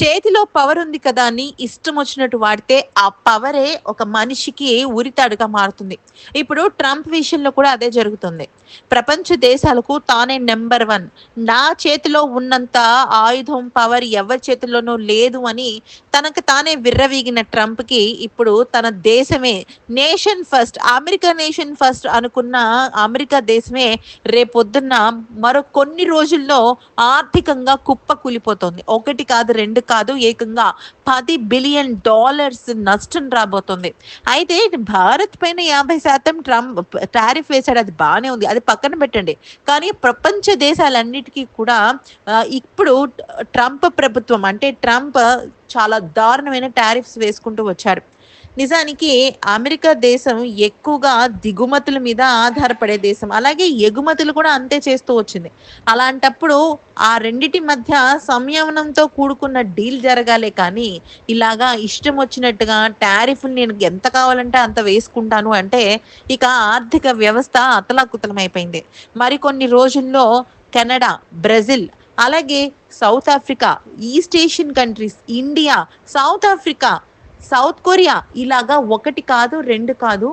చేతిలో పవర్ ఉంది కదా అని ఇష్టం వచ్చినట్టు వాడితే ఆ పవరే ఒక మనిషికి ఉరితాడుగా మారుతుంది. ఇప్పుడు ట్రంప్ విషయంలో కూడా అదే జరుగుతుంది. ప్రపంచ దేశాలకు తానే నెంబర్ వన్. నా చేతిలో ఉన్నంత ఆయుధం పవర్ ఎవరి చేతిలోనూ లేదు అని తనకు తానే విర్రవీగిన ట్రంప్కి ఇప్పుడు తన దేశమే nation first America nation first అనుకున్న అమెరికా దేశమే రేపొద్దున్న మరో కొన్ని రోజుల్లో ఆర్థికంగా కుప్ప కూలిపోతుంది. ఒకటి కాదు రెండు కాదు ఏకంగా పది బిలియన్ డాలర్స్ నష్టం రాబోతుంది. అయితే భారత్ పైన యాభై శాతం ట్రంప్ టారిఫ్ వేశాడు అది బాగానే ఉంది. అది పక్కన పెట్టండి. కానీ ప్రపంచ దేశాలన్నిటికీ కూడా ఇప్పుడు ట్రంప్ ప్రభుత్వం అంటే ట్రంప్ చాలా దారుణమైన టారిఫ్స్ వేసుకుంటూ వచ్చారు. నిజానికి అమెరికా దేశం ఎక్కువగా దిగుమతుల మీద ఆధారపడే దేశం. అలాగే ఎగుమతులు కూడా అంతే చేస్తూ వచ్చింది. అలాంటప్పుడు ఆ రెండిటి మధ్య సంయమనంతో కూడుకున్న డీల్ జరగాలే కానీ ఇలాగా ఇష్టం వచ్చినట్టుగా టారిఫ్ నేను ఎంత కావాలంటే అంత వేసుకుంటాను అంటే ఇక ఆర్థిక వ్యవస్థ అతలాకుతలమైపోయింది. మరికొన్ని రోజుల్లో కెనడా బ్రెజిల్ అలాగే South Africa East Asian countries India South Africa South Korea ఇలాగా ఒకటి కాదు రెండు కాదు.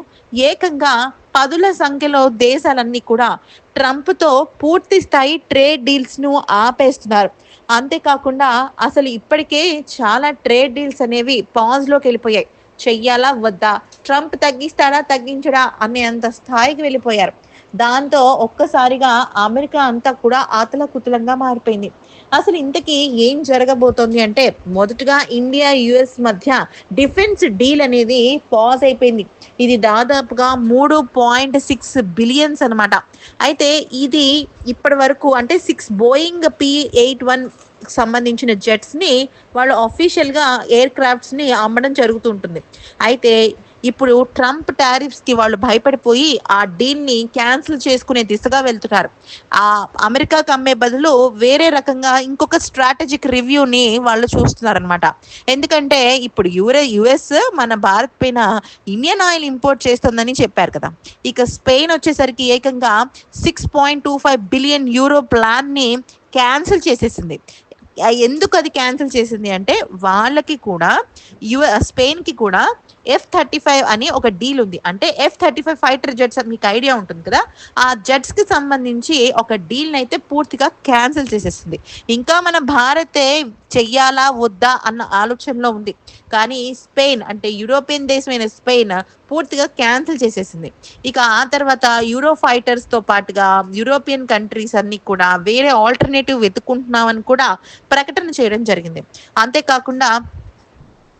ఏకంగా పదుల సంఖ్యలో దేశాలన్నీ కూడా ట్రంప్తో పూర్తి స్థాయి ట్రేడ్ డీల్స్ను ఆపేస్తున్నారు. అంతేకాకుండా అసలు ఇప్పటికే చాలా ట్రేడ్ డీల్స్ అనేవి పాజ్లోకి వెళ్ళిపోయాయి. చెయ్యాలా? వద్దా? ట్రంప్ తగ్గిస్తాడా? తగ్గించడా? అనే అంత స్థాయికి వెళ్ళిపోయారు. దాంతో ఒక్కసారిగా అమెరికా అంతా కూడా ఆతలకుతలంగా మారిపోయింది. అసలు ఇంతకీ ఏం జరగబోతోంది అంటే మొదటగా ఇండియా యుఎస్ మధ్య డిఫెన్స్ డీల్ అనేది పాజ్ అయిపోయింది. ఇది దాదాపుగా మూడు పాయింట్ సిక్స్ బిలియన్స్ అనమాట అయితే ఇది ఇప్పటి వరకు అంటే six Boeing P eight one సంబంధించిన జెట్స్ని వాళ్ళు అఫీషియల్గా ఎయిర్ క్రాఫ్ట్స్ని అమ్మడం జరుగుతుంటుంది అయితే ఇప్పుడు ట్రంప్ టారిఫ్స్కి వాళ్ళు భయపడిపోయి ఆ డీల్ని క్యాన్సిల్ చేసుకునే దిశగా వెళ్తున్నారు. ఆ అమెరికాకి అమ్మే బదులు వేరే రకంగా ఇంకొక స్ట్రాటజిక్ రివ్యూని వాళ్ళు చూస్తున్నారు అనమాట ఎందుకంటే ఇప్పుడు యూరే యుఎస్ మన భారత్ పైన ఇండియన్ ఆయిల్ ఇంపోర్ట్ చేస్తుందని చెప్పారు కదా. ఇక స్పెయిన్ వచ్చేసరికి ఏకంగా six point two five billion euro ప్లాన్ని క్యాన్సిల్ చేసేసింది. ఎందుకు అది క్యాన్సిల్ చేసింది అంటే వాళ్ళకి కూడా యు స్పెయిన్కి కూడా ఎఫ్ థర్టీ ఫైవ్ అని ఒక డీల్ ఉంది. అంటే F thirty five fighter jets మీకు ఐడియా ఉంటుంది కదా? ఆ జెట్స్కి సంబంధించి ఒక డీల్ అయితే పూర్తిగా క్యాన్సిల్ చేసేసింది ఇంకా మన భారతే చెయ్యాలా వద్దా అన్న ఆలోచనలో ఉంది. కానీ స్పెయిన్ అంటే యూరోపియన్ దేశమైన స్పెయిన్ పూర్తిగా క్యాన్సిల్ చేసేసింది. ఇక ఆ తర్వాత యూరో ఫైటర్స్తో పాటుగా యూరోపియన్ కంట్రీస్ అన్ని కూడా వేరే ఆల్టర్నేటివ్ వెతుకుంటున్నామని కూడా ప్రకటన చేయడం జరిగింది. అంతేకాకుండా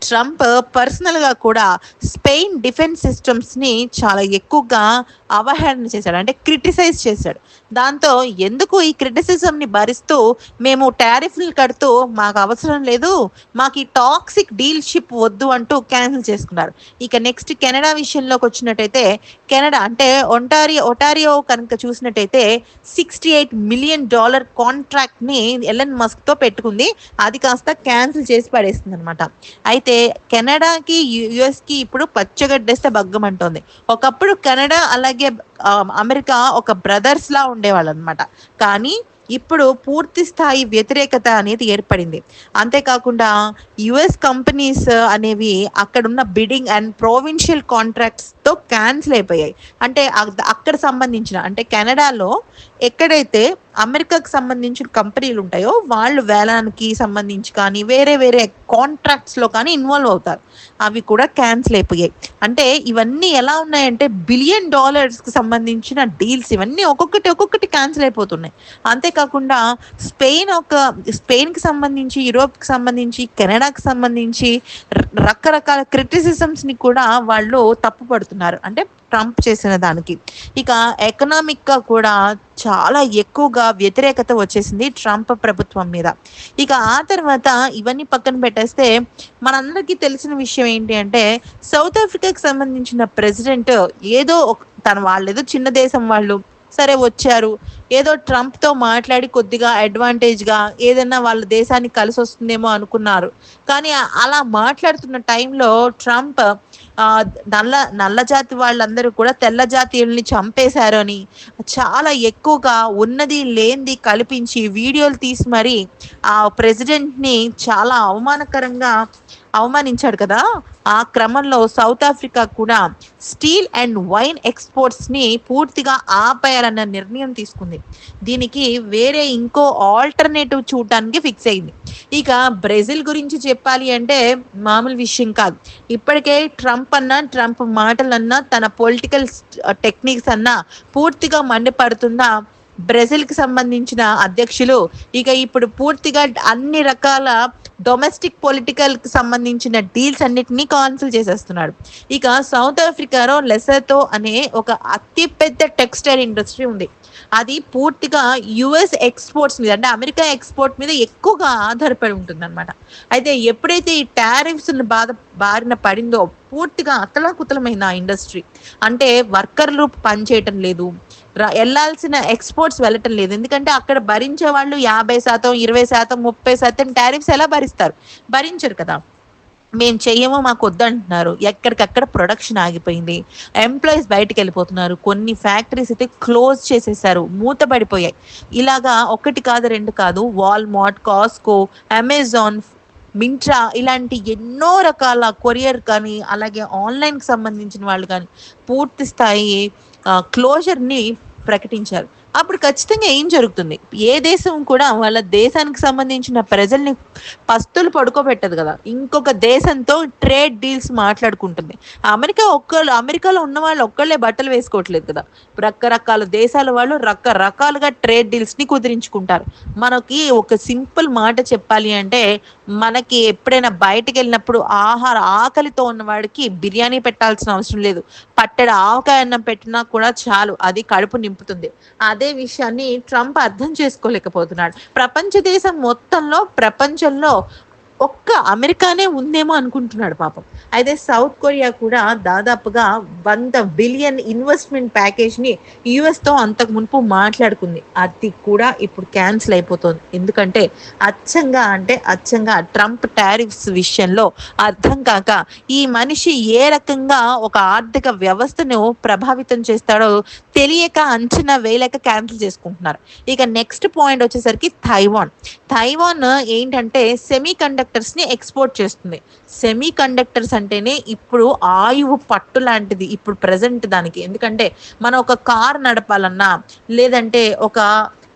ట్రంప్ పర్సనల్గా కూడా స్పెయిన్ డిఫెన్స్ సిస్టమ్స్ని చాలా ఎక్కువగా అవహేళన చేశాడు అంటే క్రిటిసైజ్ చేశాడు. దాంతో ఎందుకు ఈ క్రిటిసిజంని భరిస్తూ మేము టారిఫ్లు కడుతూ మాకు అవసరం లేదు మాకు ఈ టాక్సిక్ డీల్షిప్ వద్దు అంటూ క్యాన్సిల్ చేసుకున్నారు. ఇక నెక్స్ట్ కెనడా విషయంలోకి వచ్చినట్టయితే కెనడా అంటే ఒంటారియో ఒటారియో కనుక చూసినట్టయితే సిక్స్టీ ఎయిట్ మిలియన్ డాలర్ కాంట్రాక్ట్ని ఎలన్ మస్క్తో పెట్టుకుంది అది కాస్త క్యాన్సిల్ చేసి పడేస్తుంది అనమాట అయితే కెనడాకి యుఎస్కి ఇప్పుడు పచ్చగడ్డేస్తే బగ్గమంటోంది ఒకప్పుడు కెనడా అలాగే అలాగే అమెరికా ఒక బ్రదర్స్ లా ఉండేవాళ్ళు అనమాట కానీ ఇప్పుడు పూర్తి స్థాయి వ్యతిరేకత అనేది ఏర్పడింది. అంతేకాకుండా యుఎస్ కంపెనీస్ అనేవి అక్కడున్న బిడింగ్ అండ్ ప్రొవిన్షియల్ కాంట్రాక్ట్స్తో క్యాన్సిల్ అయిపోయాయి. అంటే అక్కడ సంబంధించిన అంటే కెనడాలో ఎక్కడైతే అమెరికాకు సంబంధించిన కంపెనీలు ఉంటాయో వాళ్ళు వేలానికి సంబంధించి కానీ వేరే వేరే కాంట్రాక్ట్స్లో కానీ ఇన్వాల్వ్ అవుతారు. అవి కూడా క్యాన్సిల్ అయిపోయాయి. అంటే ఇవన్నీ ఎలా ఉన్నాయంటే బిలియన్ డాలర్స్కి సంబంధించిన డీల్స్ ఇవన్నీ ఒక్కొక్కటి ఒక్కొక్కటి క్యాన్సిల్ అయిపోతున్నాయి. అంతేకాకుండా స్పెయిన్ ఒక స్పెయిన్కి సంబంధించి యూరోప్కి సంబంధించి కెనడాకి సంబంధించి ర- రకరకాల క్రిటిసిజమ్స్ని కూడా వాళ్ళు తప్పుపడుతున్నారు. అంటే ట్రంప్ చేసిన దానికి. ఇక ఎకనామిక్గా కూడా చాలా ఎక్కువగా వ్యతిరేకత వచ్చేసింది ట్రంప్ ప్రభుత్వం మీద. ఇక ఆ తర్వాత ఇవన్నీ పక్కన పెట్టేస్తే మనందరికీ తెలిసిన విషయం ఏంటి అంటే సౌత్ ఆఫ్రికాకి సంబంధించిన ప్రెసిడెంట్ ఏదో ఒక తన వాళ్ళు ఏదో చిన్న దేశం వాళ్ళు సరే వచ్చారు. ఏదో ట్రంప్తో మాట్లాడి కొద్దిగా అడ్వాంటేజ్గా ఏదైనా వాళ్ళ దేశానికి కలిసి వస్తుందేమో అనుకున్నారు. కానీ అలా మాట్లాడుతున్న టైంలో ట్రంప్ నల్ల నల్ల జాతి వాళ్ళందరూ కూడా తెల్ల జాతీయుల్ని చంపేశారు అని చాలా ఎక్కువగా ఉన్నది లేనిది కల్పించి వీడియోలు తీసి మరి ఆ ప్రెసిడెంట్ని చాలా అవమానకరంగా అవమానించాడు కదా ఆ క్రమంలో సౌత్ ఆఫ్రికా కూడా స్టీల్ అండ్ వైన్ ఎక్స్పోర్ట్స్ని పూర్తిగా ఆపేయాలన్న నిర్ణయం తీసుకుంది. దీనికి వేరే ఇంకో ఆల్టర్నేటివ్ చూడటానికి ఫిక్స్ అయింది. ఇక బ్రెజిల్ గురించి చెప్పాలి అంటే మామూలు విషయం కాదు. ఇప్పటికే ట్రంప్ అన్నా ట్రంప్ మాటలన్నా తన పొలిటికల్ టెక్నిక్స్ అన్నా పూర్తిగా మండిపడుతున్న బ్రెజిల్కి సంబంధించిన అధ్యక్షులు. ఇక ఇప్పుడు పూర్తిగా అన్ని రకాల డొమెస్టిక్ పొలిటికల్కి సంబంధించిన డీల్స్ అన్నిటినీ కాన్సిల్ చేసేస్తున్నాడు. ఇక సౌత్ ఆఫ్రికాలో లెసతో అనే ఒక అతిపెద్ద టెక్స్టైల్ ఇండస్ట్రీ ఉంది. అది పూర్తిగా యుఎస్ ఎక్స్పోర్ట్స్ మీద అంటే అమెరికా ఎక్స్పోర్ట్ మీద ఎక్కువగా ఆధారపడి ఉంటుంది అనమాట అయితే ఎప్పుడైతే ఈ టారిఫ్స్ బాధ బారిన పడిందో పూర్తిగా అతలాకుతలమైన ఇండస్ట్రీ అంటే వర్కర్లు పనిచేయటం లేదు. వెళ్ళాల్సిన ఎక్స్పోర్ట్స్ వెళ్ళటం లేదు. ఎందుకంటే అక్కడ భరించే వాళ్ళు యాభై శాతం ఇరవై శాతం ముప్పై శాతం టారిఫ్స్ ఎలా భరిస్తారు? భరించరు కదా. మేము చెయ్యము మాకు వద్దంటున్నారు ఎక్కడికక్కడ ప్రొడక్షన్ ఆగిపోయింది. ఎంప్లాయీస్ బయటకు వెళ్ళిపోతున్నారు. కొన్ని ఫ్యాక్టరీస్ అయితే క్లోజ్ చేసేసారు. మూతపడిపోయాయి ఇలాగా ఒకటి కాదు రెండు కాదు. వాల్మార్ట్ కాస్కో అమెజాన్ మింట్రా ఇలాంటి ఎన్నో రకాల కొరియర్ కానీ అలాగే ఆన్లైన్కి సంబంధించిన వాళ్ళు కానీ పూర్తి స్థాయి క్లోజర్ని ప్రకటించారు. అప్పుడు ఖచ్చితంగా ఏం జరుగుతుంది? ఏ దేశం కూడా వాళ్ళ దేశానికి సంబంధించిన ప్రజల్ని పస్తులు పడుకోబెట్టదు కదా. ఇంకొక దేశంతో ట్రేడ్ డీల్స్ మాట్లాడుకుంటుంది. అమెరికా ఒక్కళ్ళు అమెరికాలో ఉన్న వాళ్ళు ఒక్కళ్ళే బట్టలు వేసుకోవట్లేదు కదా. రకరకాల దేశాల వాళ్ళు రకరకాలుగా ట్రేడ్ డీల్స్ని కుదిరించుకుంటారు. మనకి ఒక సింపుల్ మాట చెప్పాలి అంటే మనకి ఎప్పుడైనా బయటకు వెళ్ళినప్పుడు ఆహార ఆకలితో ఉన్నవాడికి బిర్యానీ పెట్టాల్సిన అవసరం లేదు. పట్టెడ ఆవకాయ అన్నం పెట్టినా కూడా చాలు అది కడుపు నింపుతుంది. అదే విషయాన్ని ట్రంప్ అర్థం చేసుకోలేకపోతున్నాడు. ప్రపంచ దేశం మొత్తంలో ప్రపంచంలో ఒక్క అమెరికానే ఉందేమో అనుకుంటున్నాడు పాపం. అయితే సౌత్ కొరియా కూడా దాదాపుగా వంద బిలియన్ ఇన్వెస్ట్మెంట్ ప్యాకేజ్ని యుఎస్తో తో అంతకు మునుపు మాట్లాడుకుంది. అది కూడా ఇప్పుడు క్యాన్సిల్ అయిపోతుంది. ఎందుకంటే అచ్చంగా అంటే అచ్చంగా ట్రంప్ టారిఫ్స్ విషయంలో అర్థం కాక ఈ మనిషి ఏ రకంగా ఒక ఆర్థిక వ్యవస్థను ప్రభావితం చేస్తాడో తెలియక అంచనా వేయలేక క్యాన్సిల్ చేసుకుంటున్నారు. ఇక నెక్స్ట్ పాయింట్ వచ్చేసరికి తైవాన్ తైవాన్ ఏంటంటే సెమీ కండక్టర్స్ని ఎక్స్పోర్ట్ చేస్తుంది. సెమీ కండక్టర్స్ అంటేనే ఇప్పుడు ఆయువు పట్టు లాంటిది ఇప్పుడు ప్రజెంట్ దానికి. ఎందుకంటే మనం ఒక కార్ నడపాలన్నా లేదంటే ఒక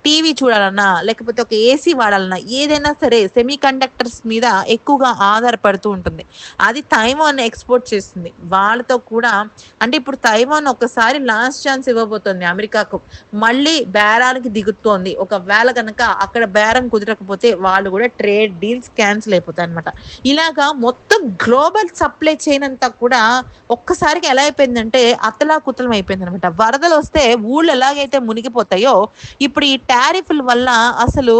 టీవీ చూడాలన్నా లేకపోతే ఒక ఏసీ వాడాలన్నా ఏదైనా సరే సెమీ కండక్టర్స్ మీద ఎక్కువగా ఆధారపడుతూ ఉంటుంది. అది తైవాన్ ఎక్స్పోర్ట్ చేస్తుంది. వాళ్ళతో కూడా అంటే ఇప్పుడు తైవాన్ ఒకసారి లాస్ట్ ఛాన్స్ ఇవ్వబోతోంది అమెరికాకు. మళ్ళీ బేరానికి దిగుతోంది. ఒకవేళ కనుక అక్కడ బేరం కుదరకపోతే వాళ్ళు కూడా ట్రేడ్ డీల్స్ క్యాన్సిల్ అయిపోతాయి అనమాట ఇలాగా మొత్తం గ్లోబల్ సప్లై చైన్ అంతా కూడా ఒక్కసారికి ఎలా అయిపోయిందంటే అతలాకుతలం అయిపోయింది అనమాట వరదలు వస్తే ఊళ్ళు ఎలాగైతే మునిగిపోతాయో ఇప్పుడు ఈ టారిఫ్ల వల్ల అసలు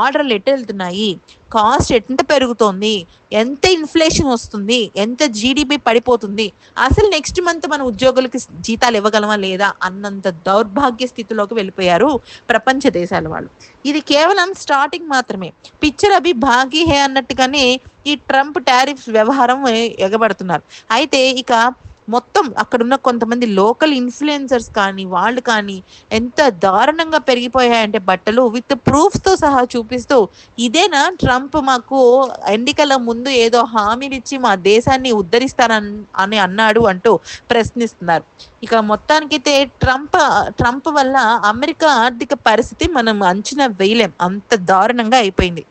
ఆర్డర్లు ఎటు వెళ్తున్నాయి? కాస్ట్ ఎంత పెరుగుతోంది? ఎంత ఇన్ఫ్లేషన్ వస్తుంది? ఎంత జీడిపి పడిపోతుంది? అసలు నెక్స్ట్ మంత్ మన ఉద్యోగులకి జీతాలు ఇవ్వగలమా లేదా అన్నంత దౌర్భాగ్య స్థితిలోకి వెళ్ళిపోయారు ప్రపంచ దేశాల వాళ్ళు. ఇది కేవలం స్టార్టింగ్ మాత్రమే. పిక్చర్ అభి భాగీ హే అన్నట్టుగానే ఈ ట్రంప్ టారిఫ్ వ్యవహారం ఎగబడుతున్నారు. అయితే ఇక మొత్తం అక్కడున్న కొంతమంది లోకల్ ఇన్ఫ్లుయెన్సర్స్ కానీ వాళ్ళు కానీ ఎంత దారుణంగా పెరిగిపోయాయంటే బట్టలు విత్ ప్రూఫ్స్తో సహా చూపిస్తూ ఇదేనా ట్రంప్ మాకు ఎన్నికల ముందు ఏదో హామీనిచ్చి మా దేశాన్ని ఉద్ధరిస్తారని అని అన్నాడు అంటూ ప్రశ్నిస్తున్నారు. ఇక మొత్తానికైతే ట్రంప్ ట్రంప్ వల్ల అమెరికా ఆర్థిక పరిస్థితి మనం అంచనా వేయలేం. అంత దారుణంగా అయిపోయింది.